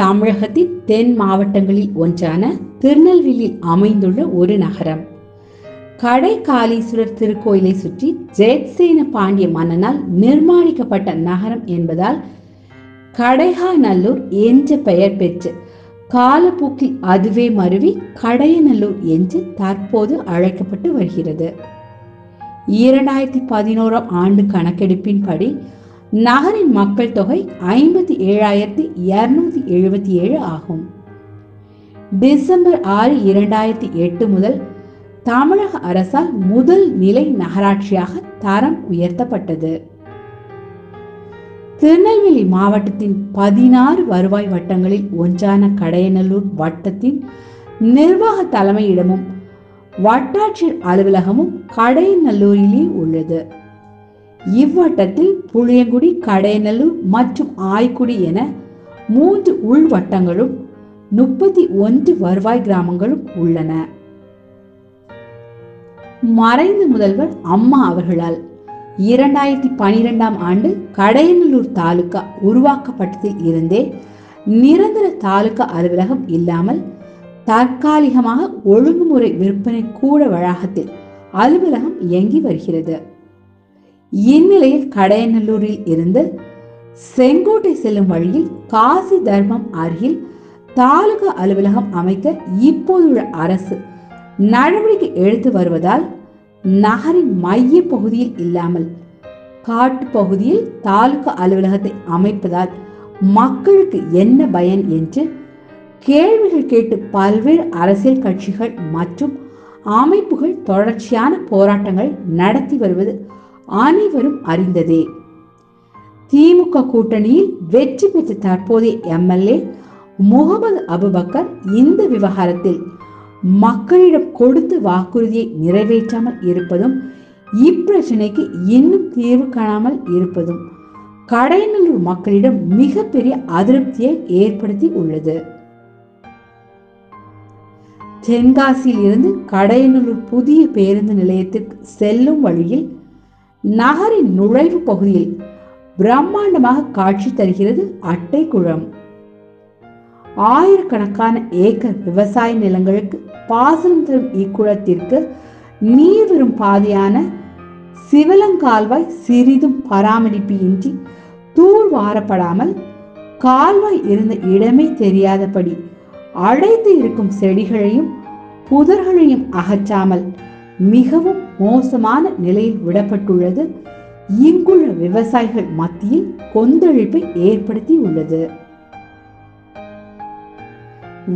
தமிழகத்தின் தென் மாவட்டங்களில் ஒன்றான திருநெல்வேலியில் அமைந்துள்ள ஒரு நகரம். கடைக்காலீஸ்வரர் திருக்கோயிலை சுற்றி ஜெயத்சேன பாண்டிய மன்னனால் நிர்மாணிக்கப்பட்ட நகரம் என்பதால் கடைகாநல்லூர் என்ற பெயர் பெற்று காலப்போக்கில் அதுவே மருவி கடையநல்லூர் என்று தற்போது அழைக்கப்பட்டு வருகிறது. இரண்டாயிரத்தி பதினோராம் ஆண்டு கணக்கெடுப்பின்படி நகரின் மக்கள் தொகை ஐம்பத்தி ஏழாயிரத்தி இருநூத்தி எழுபத்தி ஏழு ஆகும். டிசம்பர் ஆறு இரண்டாயிரத்தி எட்டு முதல் தமிழக அரசால் முதல் நிலை நகராட்சியாக தரம் உயர்த்தப்பட்டது. திருநெல்வேலி மாவட்டத்தின் பதினாறு வருவாய் வட்டங்களில் ஒன்றான கடையநல்லூர் வட்டத்தின் நிர்வாக தலைமையிடமும் வட்டாட்சியர் அலுவலகமும் கடையநல்லூரிலே உள்ளது. இவ்வட்டத்தில் புளியங்குடி கடையநல்லூர் மற்றும் ஆய்க்குடி என மூன்று உள்வட்டங்களும் முப்பத்தி ஒன்று வருவாய் கிராமங்களும் உள்ளன. மறைந்த முதல்வர் அம்மா அவர்களால் இரண்டாயிரத்தி பனிரெண்டாம் ஆண்டு கடையநல்லூர் தாலுகா உருவாக்கப்பட்டதில் இருந்தே நிரந்தர தாலுகா அலுவலகம் இல்லாமல் தற்காலிகமாக ஒழுங்குமுறை விற்பனை கூட வளாகத்தில் அலுவலகம் இயங்கி வருகிறது. இந்நிலையில் கடையநல்லூரில் இருந்து செங்கோட்டை செல்லும் வழியில் காசி தர்மம் அருகில் தாலுகா அலுவலகம் அமைக்க இப்போதுள்ள அரசு நடவடிக்கை எடுத்து வருவதால் நகரின் மைய பகுதியில் இல்லாமல் காட்டு பகுதியில் தாலுகா அலுவலகத்தை அமைப்பதால் மக்களுக்கு என்ன பயன் என்று கேள்விகள் கேட்டு பல்வேறு அரசியல் கட்சிகள் மற்றும் அமைப்புகள் தொடர்ச்சியான போராட்டங்கள் நடத்தி வருவது அனைவரும் அறிந்ததே. திமுக கூட்டணியில் வெற்றி பெற்ற தற்போதைய எம்எல்ஏ முகமது அபுபக்கர் இந்த விவகாரத்தில் மக்களிடம் கொடுத்த வாக்குறுதியை நிறைவேற்றாமல் இருப்பதும் இப்பிரச்சனைக்கு இன்னும் தீர்வு காணாமல் இருப்பதும் கடையநல்லூர் மக்களிடம் மிகப்பெரிய அதிருப்தியை ஏற்படுத்தி உள்ளது. தென்காசியில் இருந்து கடையநல்லூர் புதிய பேருந்து நிலையத்திற்கு செல்லும் வழியில் நகரின் நுழைவு பகுதியில் பிரம்மாண்டமாக காட்சி தருகிறது அட்டை குளம் ஆயிரக்கணக்கான ஏக்கர் விவசாய நிலங்களுக்கு பாசனம் தரும் இக்குளத்திற்கு நீர் வரும் பாதையான சிவலங்கால்வாய் சிறிதும் பராமரிப்பு இன்றி தூள் வாரப்படாமல் கால்வாய் இருந்த இடமே தெரியாதபடி அடைத்து இருக்கும் செடிகளையும் புதர்களையும் அகற்றாமல் மிகவும் மோசமான நிலையில் விடப்பட்டுள்ளது. இங்குள்ள விவசாயிகள் மத்தியில் கொந்தளிப்பை ஏற்படுத்தி உள்ளது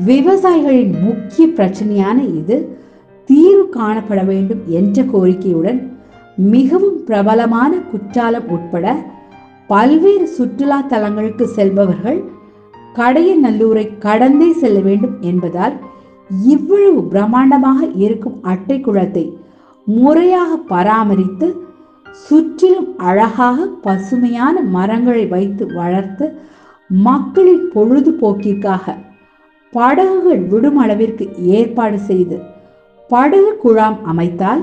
விவசாயிகளின் முக்கிய பிரச்சனையான இது தீர்வு காணப்பட வேண்டும் என்ற கோரிக்கையுடன் மிகவும் பிரபலமான குற்றாலம் உட்பட பல்வேறு சுற்றுலா தலங்களுக்கு செல்பவர்கள் கடையநல்லூரை கடந்தே செல்ல வேண்டும் என்பதால் இவ்வளவு பிரம்மாண்டமாக இருக்கும் அட்டை குளத்தை முறையாக பராமரித்து சுற்றிலும் அழகாக பசுமையான மரங்களை வைத்து வளர்த்து மக்களின் பொழுதுபோக்கிற்காக படகுகள் விடும் அளவிற்கு ஏற்பாடு செய்து படகு குழாம் அமைத்தால்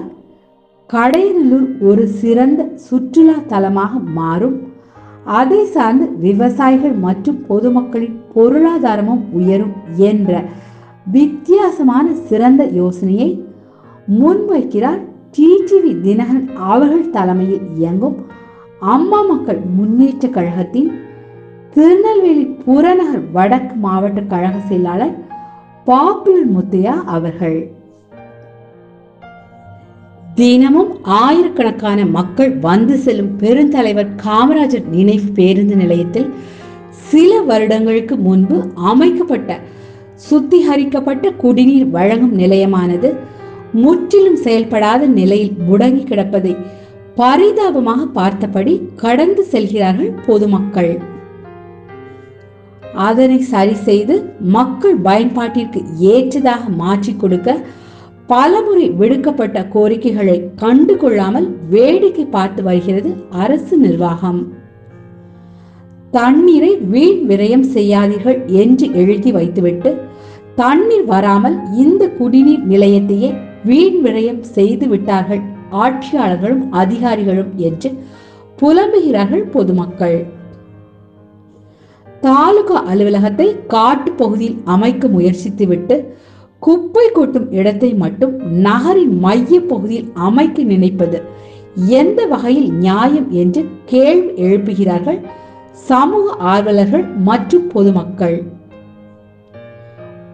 கடையநல்லூர் ஒரு சிறந்த சுற்றுலா தலமாக மாறும். அதை சார்ந்து விவசாயிகள் மற்றும் பொதுமக்களின் பொருளாதாரமும் உயரும் என்ற வித்தியாசமான சிறந்த யோசனையை முன்வைக்கிறார் டிடிவி தினகரன் அவர்கள் தலைமையில் இயங்கும் அம்மா மக்கள் முன்னேற்ற கழகத்தின் திருநெல்வேலி புறநகர் வடக்கு மாவட்ட கழக செயலாளர் பாப்புலர் முத்தையா அவர்கள். தினமும் ஆயிரக்கணக்கான மக்கள் வந்து செல்லும் பெருந்தலைவர் காமராஜர் நினைவு பேருந்து நிலையத்தில் சில வருடங்களுக்கு முன்பு அமைக்கப்பட்ட சுத்திகரிக்கப்பட்ட குடிநீர் வழங்கும் நிலையமானது முற்றிலும் செயல்படாத நிலையில் முடங்கி கிடப்பதை பரிதாபமாக பார்த்தபடி கடந்து செல்கிறார்கள் பொதுமக்கள். அதனை சரி செய்து மக்கள் பயன்பாட்டிற்கு ஏற்றதாக மாற்றிக் கொடுக்க பலமுறை விடுக்கப்பட்ட கோரிக்கைகளை கண்டு கொள்ளாமல் வேடிக்கை பார்த்து வருகிறது அரசு நிர்வாகம். தண்ணீரை வீண் விரயம் செய்யாதீர்கள் என்று எழுதி வைத்துவிட்டு தண்ணீர் வராமல் இந்த குடிநீர் நிலையத்தையே வீண் விரயம் செய்து விட்டார்கள் ஆட்சியாளர்களும் அதிகாரிகளும் என்று புலம்புகிறார்கள் பொதுமக்கள். தாலுகா அலுவலகத்தை காட்டு பகுதியில் அமைக்க முயற்சித்துவிட்டு குப்பை கொட்டும் இடத்தை மட்டும் நகரின் மைய பகுதியில் அமைக்க நினைப்பது எந்த வகையில் நியாயம் என்று கேள்வி எழுப்புகிறார்கள் சமூக ஆர்வலர்கள் மற்றும் பொதுமக்கள்.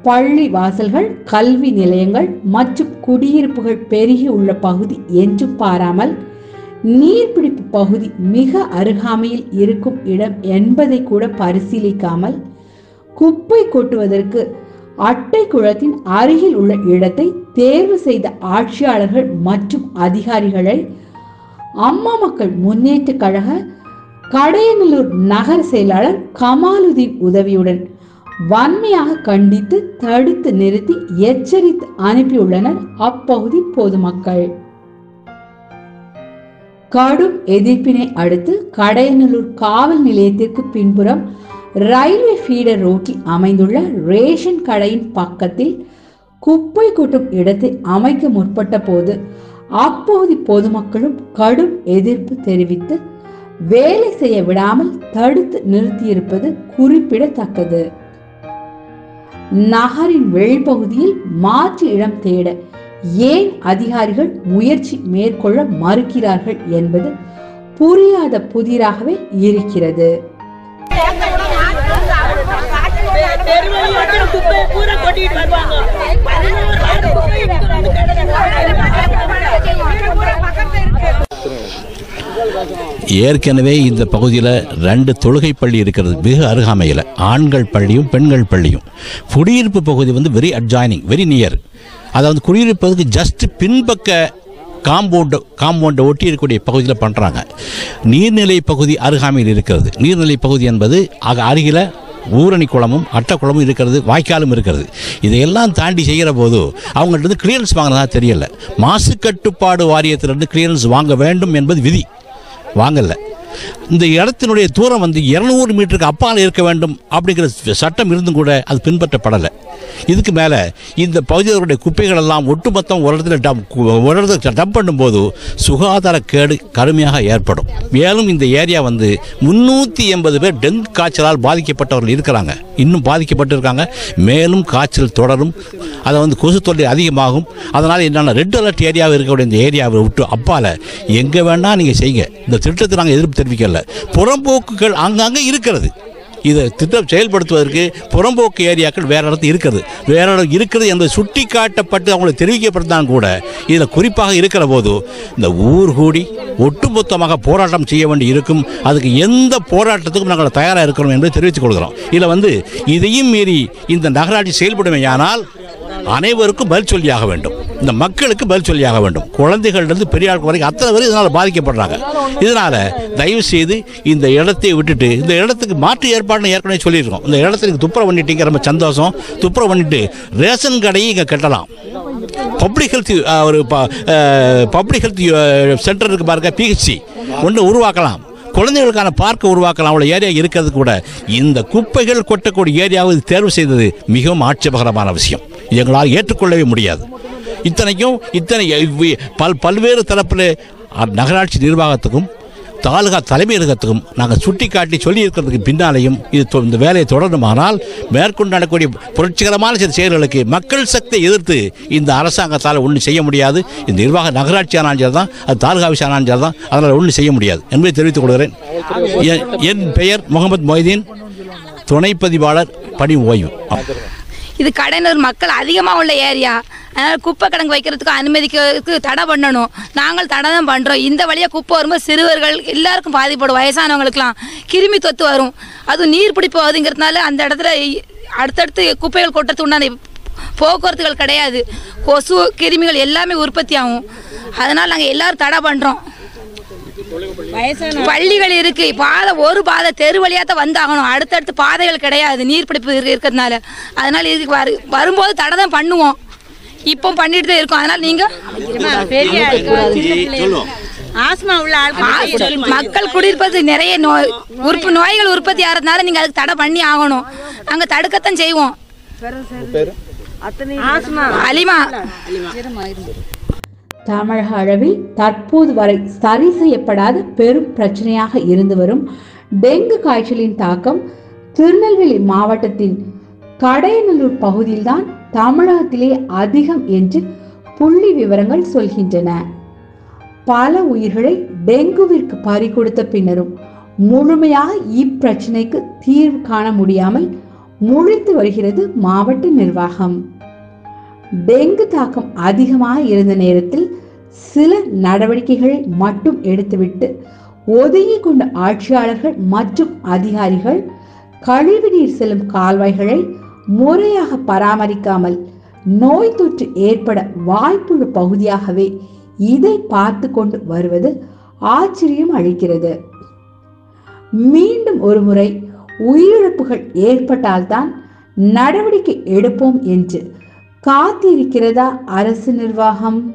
பள்ளி வாசல்கள் கல்வி நிலையங்கள் மற்றும் குடியிருப்புகள் பெருகி உள்ள பகுதி என்று பாராமல் நீர்பிடிப்பு பகுதி மிக அருகாமையில் இருக்கும் இடம் என்பதை கூட பரிசீலிக்காமல் குப்பை கொட்டுவதற்கு அட்டை குளத்தின் அருகில் உள்ள இடத்தை தேர்வு செய்த ஆட்சியாளர்கள் மற்றும் அதிகாரிகளை அம்மா மக்கள் முன்னேற்ற கழக கடையநல்லூர் நகர செயலாளர் கமாலுதீன் உதவியுடன் வன்மையாக கண்டித்து தடுத்து நிறுத்தி எச்சரித்து அனுப்பியுள்ளனர் அப்பகுதி பொதுமக்கள் கடும் எதிர்ப்பினை அடுத்து கடையநல்லூர் காவல் நிலையத்திற்கு பின்புறம் ரயில்வே ஃபீடர் ரோட்டில் அமைந்துள்ள ரேஷன் கடையின் பக்கத்தில் குப்பை கொட்டும் இடத்தை அமைக்க முற்பட்ட போது அப்பகுதி பொதுமக்களும் கடும் எதிர்ப்பு தெரிவித்து வேலை செய்ய விடாமல் தடுத்து நிறுத்தியிருப்பது குறிப்பிடத்தக்கது. நகரின் வெளிப்பகுதியில் மாற்று இடம் தேட ஏன் அதிகாரிகள் முயற்சி மேற்கொள்ள மறுக்கிறார்கள் என்பது புரியாத புதிராகவே இருக்கிறது. தெருவழி வந்து குப்பையை பூரா கொட்டிட்டு வருவாங்க பதினோரு வார்டு குப்பை எடுத்து வந்து ஏற்கனவே இந்த பகுதியில் ரெண்டு தொழுகை பள்ளி இருக்கிறது மிக அருகாமையில். ஆண்கள் பள்ளியும் பெண்கள் பள்ளியும். குடியிருப்பு பகுதி வந்து வெரி அட்ஜாயினிங் வெரி நியர் அதாவது குடியிருப்பதுக்கு ஜஸ்ட் பின்பக்க காம்பவுண்டு காம்பவுண்டை ஒட்டி இருக்கக்கூடிய பகுதியில் பண்ணுறாங்க நீர்நிலை பகுதி அருகாமையில் இருக்கிறது. நீர்நிலை பகுதி என்பது ஆக அருகில் ஊரணி குளமும் அட்டக்குளமும் இருக்கிறது வாய்க்காலும் இருக்கிறது. இதையெல்லாம் தாண்டி செய்கிற போது அவங்கள்ட்ட கிளியரன்ஸ் வாங்கினதா தெரியல. மாசு கட்டுப்பாடு வாரியத்திலிருந்து கிளியரன்ஸ் வாங்க வேண்டும் என்பது விதி. வாங்கல. இந்த இடத்தினுடைய தூரம் வந்து இருநூறு மீட்டருக்கு அப்பால் இருக்க வேண்டும் அப்படிங்கிற சட்டம் இருந்தும் கூட அது பின்பற்றப்படலை. இதுக்கு மேலே இந்த பகுதியினுடைய குப்பைகள் எல்லாம் ஒட்டுமொத்தம் ஒரு இடத்துல டம் ஒரு இடத்துல டம்ப் பண்ணும்போது சுகாதார கேடு கடுமையாக ஏற்படும். மேலும் இந்த ஏரியா வந்து முந்நூற்றி எண்பது பேர் டெங்கு காய்ச்சலால் பாதிக்கப்பட்டவர்கள் இருக்கிறாங்க. இன்னும் பாதிக்கப்பட்டிருக்காங்க. மேலும் காய்ச்சல் தொடரும். அதை வந்து கொசு தொல்லை அதிகமாகும். அதனால் என்னென்ன ரெட் அலர்ட் ஏரியாவில் இருக்கக்கூடிய இந்த ஏரியாவை விட்டு அப்பால் எங்கே வேணால் நீங்கள் செய்யுங்க. இந்த திட்டத்தை நாங்கள் எதிர்ப்பு தெரிவிக்கல. புறம்போக்குகள் அங்கங்கே இருக்கிறது. இதை திட்டம் செயல்படுத்துவதற்கு புறம்போக்கு ஏரியாக்கள் வேற இடத்துல இருக்கிறது. வேற இடம் இருக்கிறது என்பது சுட்டி காட்டப்பட்டு அவங்களுக்கு தெரிவிக்கப்பட்டாலும் கூட இதில் குறிப்பாக இருக்கிற போது இந்த ஊர் கூடி ஒட்டுமொத்தமாக போராட்டம் செய்ய வேண்டி இருக்கும். அதுக்கு எந்த போராட்டத்துக்கும் நாங்கள் தயாராக இருக்கிறோம் என்று தெரிவித்துக் கொள்கிறோம். இதில் வந்து இதையும் மீறி இந்த நகராட்சி செயல்படுமையானால் அனைவருக்கும் பதில் சொல்லியாக வேண்டும். இந்த மக்களுக்கு பதில் சொல்லியாக வேண்டும். குழந்தைகள்லேருந்து பெரிய ஆட்கள் வரைக்கும் அத்தனை பேர் இதனால் பாதிக்கப்படுறாங்க. இதனால் தயவு செய்து இந்த இடத்தை விட்டுட்டு இந்த இடத்துக்கு மாற்று ஏற்பாடுன்னு ஏற்கனவே சொல்லியிருக்கோம். இந்த இடத்துக்கு துப்புரவு பண்ணிட்டீங்க ரொம்ப சந்தோஷம். துப்புரவு பண்ணிட்டு ரேஷன் கடையும் இங்கே கட்டலாம். பப்ளிக் ஹெல்த் ஒரு பப்ளிக் ஹெல்த் சென்டர் இருக்கு பாருங்க பிஹெச்சி ஒன்று உருவாக்கலாம். குழந்தைகளுக்கான பார்க்க உருவாக்கலாம் அவ்வளோ ஏரியா இருக்கிறது கூட. இந்த குப்பைகள் கொட்டக்கூடிய ஏரியாவை தேர்வு செய்தது மிகவும் ஆட்சேபகரமான விஷயம். எங்களால் ஏற்றுக்கொள்ளவே முடியாது. இத்தனைக்கும் இத்தனை இவ்வி- பல் பல்வேறு தரப்பில் நகராட்சி நிர்வாகத்துக்கும் தாலுகா தலைமையகத்துக்கும் நாங்கள் சுட்டி காட்டி சொல்லி இருக்கிறதுக்கு பின்னாலேயும் இது தொ- இந்த வேலையை தொடருமானால் மேற்கொண்டு நடக்கக்கூடிய புரட்சிகரமான சில செயல்களுக்கு மக்கள் சக்தியை எதிர்த்து இந்த அரசாங்கத்தால் ஒன்றும் செய்ய முடியாது. இந்த நிர்வாக நகராட்சி ஆனாலும் தான் அது தாலுகா விஷயம் ஆனாலும் தான் அதனால் ஒன்றும் செய்ய முடியாது என்பதை தெரிவித்துக் கொள்கிறேன். என்- என் பெயர் முகமது மொய்தீன் துணை பதிவாளர் பணி ஓய்வு. இது கடைநூர் மக்கள் அதிகமாக உள்ள ஏரியா. அதனால் குப்பை கிடங்கு வைக்கிறதுக்கு அனுமதிக்கிறதுக்கு தடை பண்ணணும். நாங்கள் தடை தான் பண்ணுறோம் இந்த வழியாக குப்பை வரும்போது சிறுவர்கள் எல்லாருக்கும் பாதிப்படும். வயசானவங்களுக்குலாம் கிருமி தொத்து வரும். அதுவும் நீர் பிடிப்பு வருதுங்கிறதுனால அந்த இடத்துல அடுத்தடுத்து குப்பைகள் கொட்டுறதுக்கு உண்டான போக்குவரத்துகள் கிடையாது. கொசு கிருமிகள் எல்லாமே உற்பத்தி ஆகும். அதனால் நாங்கள் எல்லாரும் தடை பண்ணுறோம் பள்ளிகள் இருக்கு. பாதை ஒரு பாதை தெரு வழியா தான் வந்தாகணும். அடுத்தடுத்து பாதைகள் கிடையாது. நீர்பிடிப்பு இருக்கு- இருக்கிறதுனால. அதனால இதுக்கு வரு வரும்போது தடை தான் பண்ணுவோம். இப்போ பண்ணிட்டு தான் இருக்கோம். அதனால நீங்க பெரிய ஆஸ்மா உள்ள ஆட்கள் மக்கள் குடியிருப்பது நிறைய நோய் உறுப்பு நோய்கள் உற்பத்தி ஆகிறதுனால நீங்க அதுக்கு தடை பண்ணி ஆகணும். நாங்க தடுக்கத்தான் செய்வோம். ஆஸ்மா. அலிமா. தமிழக அளவில் தற்போது வரை சரி செய்யப்படாத பெரும் பிரச்சனையாக இருந்து வரும் டெங்கு காய்ச்சலின் தாக்கம் திருநெல்வேலி மாவட்டத்தின் கடையநல்லூர் பகுதியில்தான் தமிழகத்திலே அதிகம் என்று புள்ளி விவரங்கள் சொல்கின்றன. பல உயிர்களை டெங்குவிற்கு பறி கொடுத்த பின்னரும் முழுமையாக இப்பிரச்சனைக்கு தீர்வு காண முடியாமல் முழித்து வருகிறது மாவட்ட நிர்வாகம். டெங்கு தாக்கம் அதிகமாக இருந்த நேரத்தில் சில நடவடிக்கைகளை மட்டும் எடுத்துவிட்டு ஒதுங்கி கொண்ட ஆட்சியாளர்கள் மற்றும் அதிகாரிகள் கழிவுநீர் செல்லும் கால்வாய்களை முறையாக பராமரிக்காமல் நோய் தொற்று ஏற்பட வாய்ப்புள்ள பகுதியாகவே இதை பார்த்து கொண்டு வருவது ஆச்சரியம் அளிக்கிறது. மீண்டும் ஒரு முறை உயிரிழப்புகள் ஏற்பட்டால்தான் நடவடிக்கை எடுப்போம் என்று காத்திருக்கிறதா அரசு நிர்வாகம்?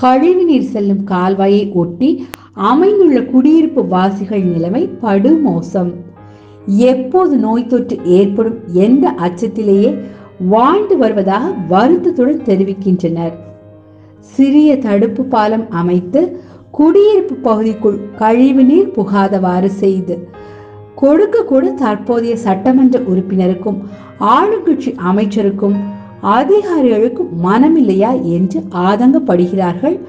கழிவுநீர் செல்லும் கால்வாயை ஒட்டி அமைந்துள்ள குடியிருப்பு வாசிகள் நிலைமை படுமோசம். எப்போது நோய் தொற்று ஏற்படும் என்ற அச்சத்திலேயே வாழ்ந்து வருவதாக வருத்தத்துடன் தெரிவிக்கின்றனர். சிறிய தடுப்பு பாலம் அமைத்து குடியிருப்பு பகுதிக்குள் கழிவுநீர் புகாதவாறு செய்து கொடுக்க கூட தற்போதைய சட்டமன்ற உறுப்பினருக்கும் ஆளுங்கட்சி அமைச்சருக்கும் அதிகாரிகளுக்கும் மனமில்லையா என்று ஆதங்கப்படுகிறார்கள்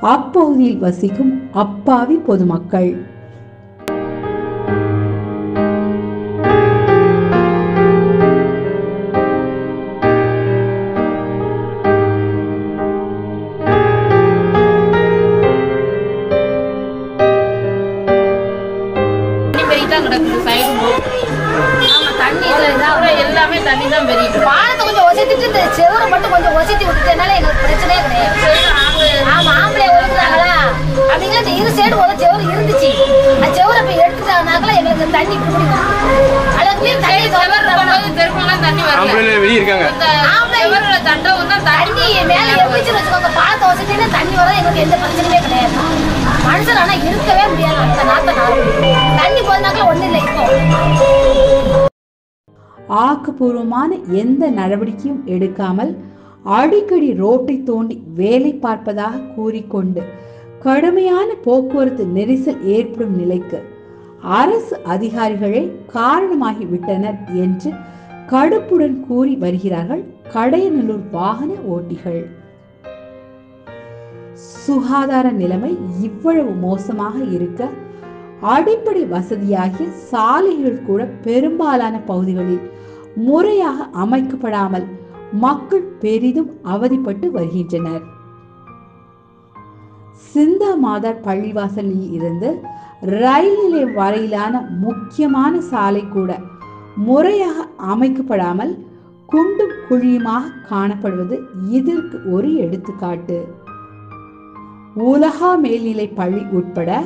அப்பகுதியில் வசிக்கும் அப்பாவி பொதுமக்கள். தான் பெருகிட்டு பாலத்தை கொஞ்சம் ஒசத்திட்டு இந்த செவரை மட்டும் கொஞ்சம் ஒசத்தி விட்டுட்டனால எங்களுக்கு பிரச்சனையே கிடையாது. ஆமா ஆம்பளை ஒதுக்குறாங்களா அப்படிங்கிற இந்த இரு சைடு ஒரு செவரு இருந்துச்சு. அந்த செவரை போய் எடுத்துட்டாங்கனாக்கல எங்களுக்கு தண்ணி பிடிக்கும் அளவுக்கு தண்ணி தண்ணி மேல எரிச்சு வச்சுக்கோங்க. பாலத்தை வசதினா தண்ணி வர எங்களுக்கு எந்த பிரச்சனையுமே கிடையாது. மனுஷன் ஆனா இருக்கவே முடியாது. அந்த நாத்த நாள் தண்ணி போதுனாக்கல ஒண்ணு இல்லை இப்போ. ஆக்கப்பூர்வமான எந்த நடவடிக்கையும் எடுக்காமல் அடிக்கடி ரோட்டை தோண்டி வேலை பார்ப்பதாக கூறிக்கொண்டு கடுமையான போக்குவரத்து நெரிசல் ஏற்படும் நிலைக்கு அரசு அதிகாரிகளே காரணமாகி விட்டனர் என்று கடுப்புடன் கூறி வருகிறார்கள் கடையநல்லூர் வாகன ஓட்டிகள். சுகாதார நிலைமை இவ்வளவு மோசமாக இருக்க அடிப்படை வசதியாகிய சாலைகள் கூட பெரும்பாலான பகுதிகளில் முறையாக அமைக்கப்படாமல் மக்கள் பெரிதும் அவதிப்பட்டு வருகின்றனர். சிந்தா மாதார் பள்ளிவாசலில் இருந்து ரயில் நிலையம் வரையிலான முக்கியமான சாலை கூட முறையாக அமைக்கப்படாமல் குண்டும் குழியுமாக காணப்படுவது இதற்கு ஒரு எடுத்துக்காட்டு. உலகா மேல்நிலை பள்ளி உட்பட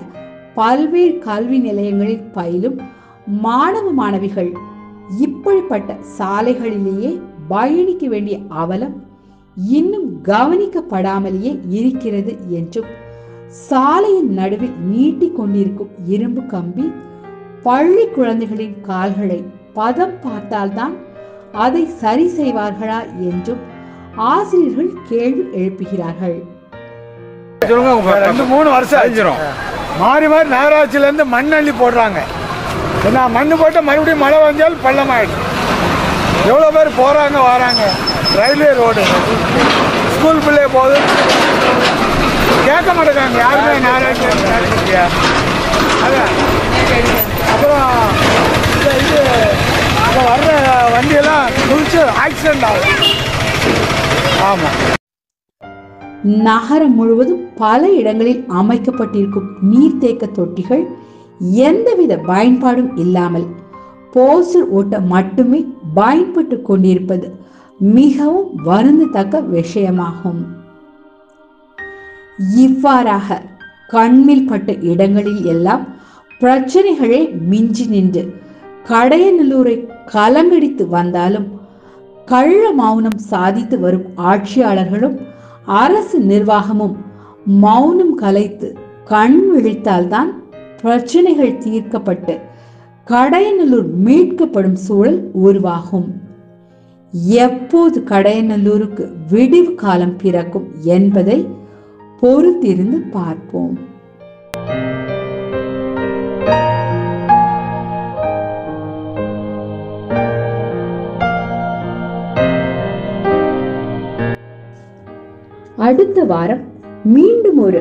பல்வேறு கல்வி நிலையங்களில் பயிலும் மாணவ மாணவிகள் இப்படிப்பட்ட சாலைகளிலேயே பயணிக்க வேண்டிய அவலம் இன்னும் கவனிக்கப்படாமலேயே இருக்கிறது என்றும் சாலையின் நடுவில் நீட்டிக் கொண்டிருக்கும் இரும்பு கம்பி பள்ளி குழந்தைகளின் கால்களை பதம் பார்த்தால்தான் அதை சரி செய்வார்களா என்றும் ஆசிரியர்கள் கேள்வி எழுப்புகிறார்கள். ரெண்டு மூணு வருஷம் ஆயிடுச்சிரும் மாறி மாறி நகராட்சியில இருந்து மண் அள்ளி போடுறாங்க. ஏன்னா மண்ணு போட்டு மறுபடியும் மழை வந்தாலும் பள்ளமாயிடுச்சு எவ்வளோ பேர் போகிறாங்க வராங்க? Railway road. ஸ்கூல் பிள்ளைய போகுது கேட்க மாட்டேங்காங்க யாருமே நகராட்சி அதான். அப்புறம் இந்த இது இப்போ வர்ற வண்டியெல்லாம் குளிச்சு ஆக்சிடெண்ட் ஆகும். ஆமாம் நகரம் முழுவதும் பல இடங்களில் அமைக்கப்பட்டிருக்கும் நீர்த்தேக்க தொட்டிகள் எந்தவித பயன்பாடும் இல்லாமல் போஸ்டர் ஓட்ட மட்டுமே பயன்பட்டு கொண்டிருப்பது மிகவும் வருந்தத்தக்க விஷயமாகும். இவ்வாறாக கண்ணில் பட்ட இடங்களில் எல்லாம் பிரச்சனைகளே மிஞ்சி நின்று கடையநல்லூரை கலங்கடித்து வந்தாலும் கள்ள மௌனம் சாதித்து வரும் ஆட்சியாளர்களும் அரசு நிர்வாகமும் மௌனம் கலைத்து கண் விழித்தால்தான் பிரச்சனைகள் தீர்க்கப்பட்டு கடையநல்லூர் மீட்கப்படும் சூழல் உருவாகும். எப்போது கடையநல்லூருக்கு விடிவு காலம் பிறக்கும் என்பதை பொறுத்திருந்து பார்ப்போம். அடுத்த வாரம் மீண்டும் ஒரு